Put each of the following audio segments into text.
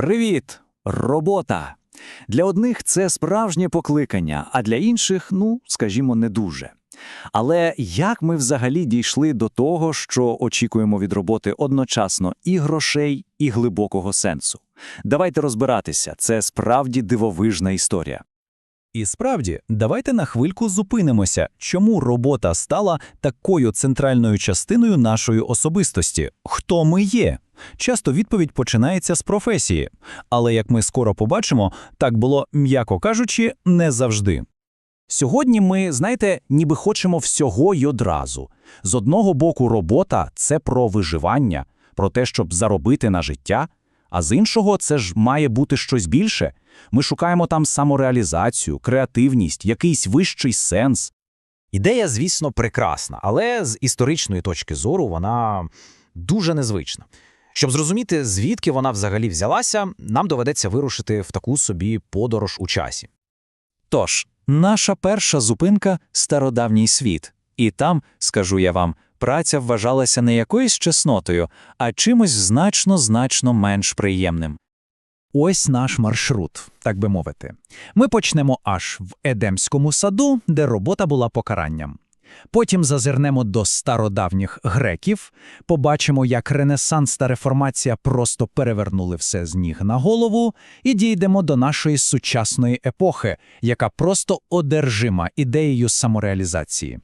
Привіт! Робота. Для одних це справжнє покликання, а для інших, ну, скажімо, не дуже. Але як ми взагалі дійшли до того, що очікуємо від роботи одночасно і грошей, і глибокого сенсу? Давайте розбиратися, це справді дивовижна історія. І справді, давайте на хвильку зупинимося, чому робота стала такою центральною частиною нашої особистості. Хто ми є? Часто відповідь починається з професії, але як ми скоро побачимо, так було, м'яко кажучи, не завжди. Сьогодні ми, знаєте, ніби хочемо всього й одразу. З одного боку, робота це про виживання, про те, щоб заробити на життя, а з іншого, це ж має бути щось більше. Ми шукаємо там самореалізацію, креативність, якийсь вищий сенс. Ідея, звісно, прекрасна, але з історичної точки зору вона дуже незвична. Щоб зрозуміти, звідки вона взагалі взялася, нам доведеться вирушити в таку собі подорож у часі. Тож, наша перша зупинка стародавній світ. І там, скажу я вам, праця вважалася не якоюсь чеснотою, а чимось значно-значно менш приємним. Ось наш маршрут, так би мовити. Ми почнемо аж в Едемському саду, де робота була покаранням. Потім зазирнемо до стародавніх греків, побачимо, як Ренесанс та реформація просто перевернули все з ніг на голову, і дійдемо до нашої сучасної епохи, яка просто одержима ідеєю самореалізації.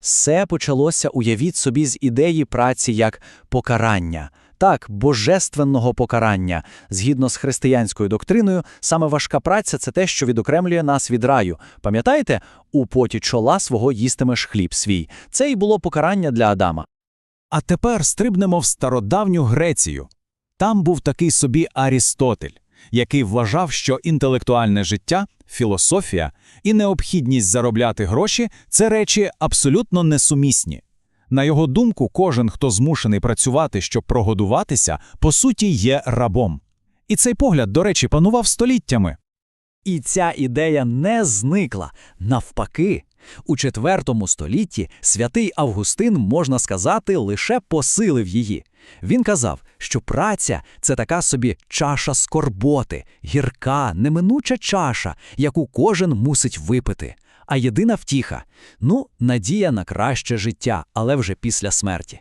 Все почалося, уявіть собі, з ідеї праці як покарання. Так, божественного покарання. Згідно з християнською доктриною, саме важка праця це те, що відокремлює нас від раю. Пам'ятаєте, у поті чола свого їстимеш хліб свій. Це і було покарання для Адама. А тепер стрибнемо в стародавню Грецію. Там був такий собі Арістотель, який вважав, що інтелектуальне життя, філософія і необхідність заробляти гроші це речі абсолютно несумісні. На його думку, кожен, хто змушений працювати, щоб прогодуватися, по суті є рабом. І цей погляд, до речі, панував століттями. І ця ідея не зникла. Навпаки, у IV столітті святий Августин, можна сказати, лише посилив її. Він казав, що праця це така собі чаша скорботи, гірка, неминуча чаша, яку кожен мусить випити. А єдина втіха ну, надія на краще життя, але вже після смерті.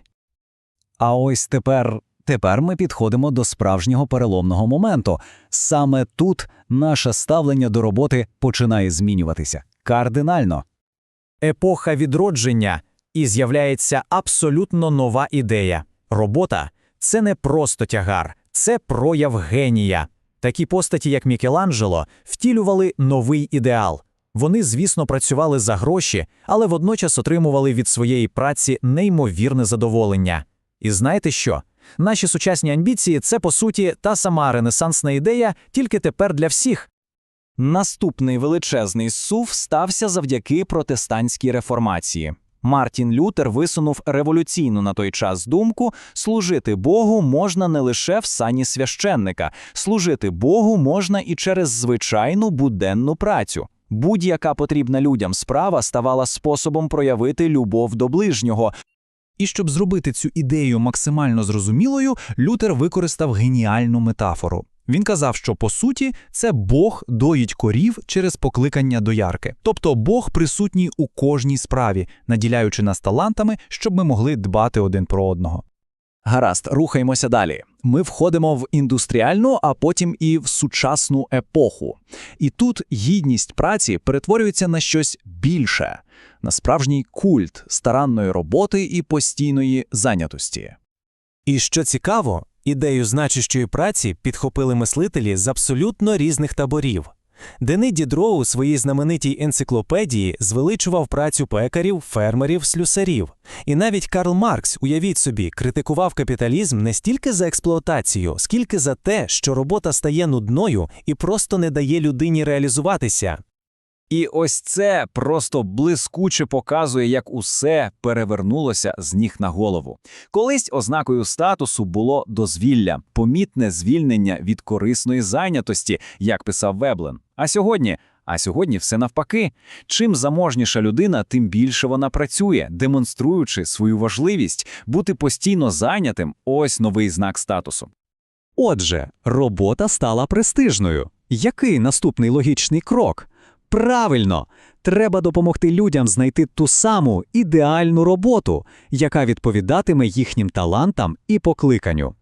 А ось тепер. Тепер ми підходимо до справжнього переломного моменту. Саме тут наше ставлення до роботи починає змінюватися кардинально. Епоха відродження і з'являється абсолютно нова ідея. Робота це не просто тягар, це прояв генія. Такі постаті, як Мікеланджело, втілювали новий ідеал. Вони, звісно, працювали за гроші, але водночас отримували від своєї праці неймовірне задоволення. І знаєте що? Наші сучасні амбіції це, по суті, та сама ренесансна ідея, тільки тепер для всіх. Наступний величезний сув стався завдяки протестантській реформації. Мартін Лютер висунув революційну на той час думку: служити Богу можна не лише в сані священника, служити Богу можна і через звичайну буденну працю. Будь-яка потрібна людям справа ставала способом проявити любов до ближнього. І щоб зробити цю ідею максимально зрозумілою, Лютер використав геніальну метафору. Він казав, що по суті це Бог доїть корів через покликання доярки. Тобто Бог присутній у кожній справі, наділяючи нас талантами, щоб ми могли дбати один про одного. Гаразд, рухаємося далі. Ми входимо в індустріальну, а потім і в сучасну епоху. І тут гідність праці перетворюється на щось більше, на справжній культ старанної роботи і постійної зайнятості. І що цікаво, ідею значущої праці підхопили мислителі з абсолютно різних таборів. Дени Дідро у своїй знаменитій енциклопедії звеличував працю пекарів, фермерів, слюсарів. І навіть Карл Маркс, уявіть собі, критикував капіталізм не стільки за експлуатацію, скільки за те, що робота стає нудною і просто не дає людині реалізуватися. І ось це просто блискуче показує, як усе перевернулося з ніг на голову. Колись ознакою статусу було дозвілля, помітне звільнення від корисної зайнятості, як писав Веблен. А сьогодні. А сьогодні все навпаки. Чим заможніша людина, тим більше вона працює, демонструючи свою важливість, бути постійно зайнятим ось новий знак статусу. Отже, робота стала престижною. Який наступний логічний крок? Правильно, треба допомогти людям знайти ту саму ідеальну роботу, яка відповідатиме їхнім талантам і покликанню.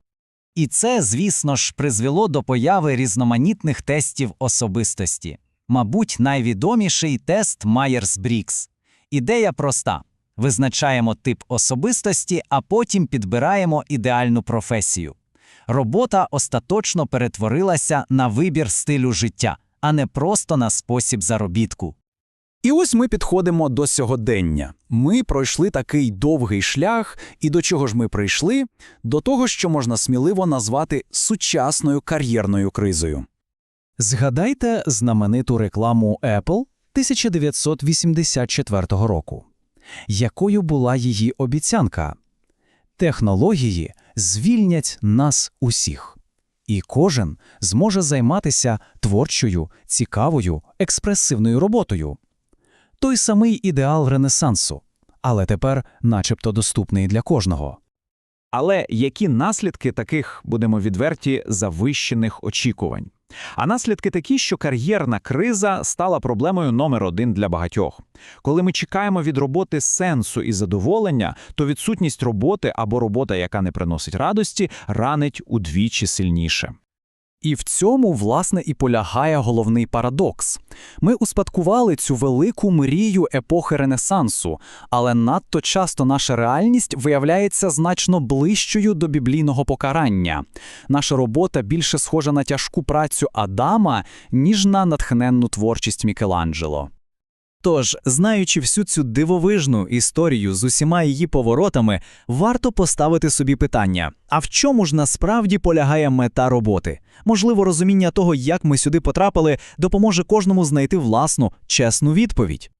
І це, звісно ж, призвело до появи різноманітних тестів особистості. Мабуть, найвідоміший тест Майерс-Брікс. Ідея проста: визначаємо тип особистості, а потім підбираємо ідеальну професію. Робота остаточно перетворилася на вибір стилю життя, а не просто на спосіб заробітку. І ось ми підходимо до сьогодення. Ми пройшли такий довгий шлях, і до чого ж ми прийшли? До того, що можна сміливо назвати сучасною кар'єрною кризою. Згадайте знамениту рекламу Apple 1984 року. Якою була її обіцянка? Технології звільнять нас усіх, і кожен зможе займатися творчою, цікавою, експресивною роботою. Той самий ідеал Ренесансу, але тепер начебто доступний для кожного. Але які наслідки таких, будемо відверті, завищених очікувань? А наслідки такі, що кар'єрна криза стала проблемою номер один для багатьох. Коли ми чекаємо від роботи сенсу і задоволення, то відсутність роботи або робота, яка не приносить радості, ранить удвічі сильніше. І в цьому, власне, і полягає головний парадокс. Ми успадкували цю велику мрію епохи Ренесансу, але надто часто наша реальність виявляється значно ближчою до біблійного покарання. Наша робота більше схожа на тяжку працю Адама, ніж на натхненну творчість Мікеланджело. Тож, знаючи всю цю дивовижну історію з усіма її поворотами, варто поставити собі питання: а в чому ж насправді полягає мета роботи? Можливо, розуміння того, як ми сюди потрапили, допоможе кожному знайти власну чесну відповідь.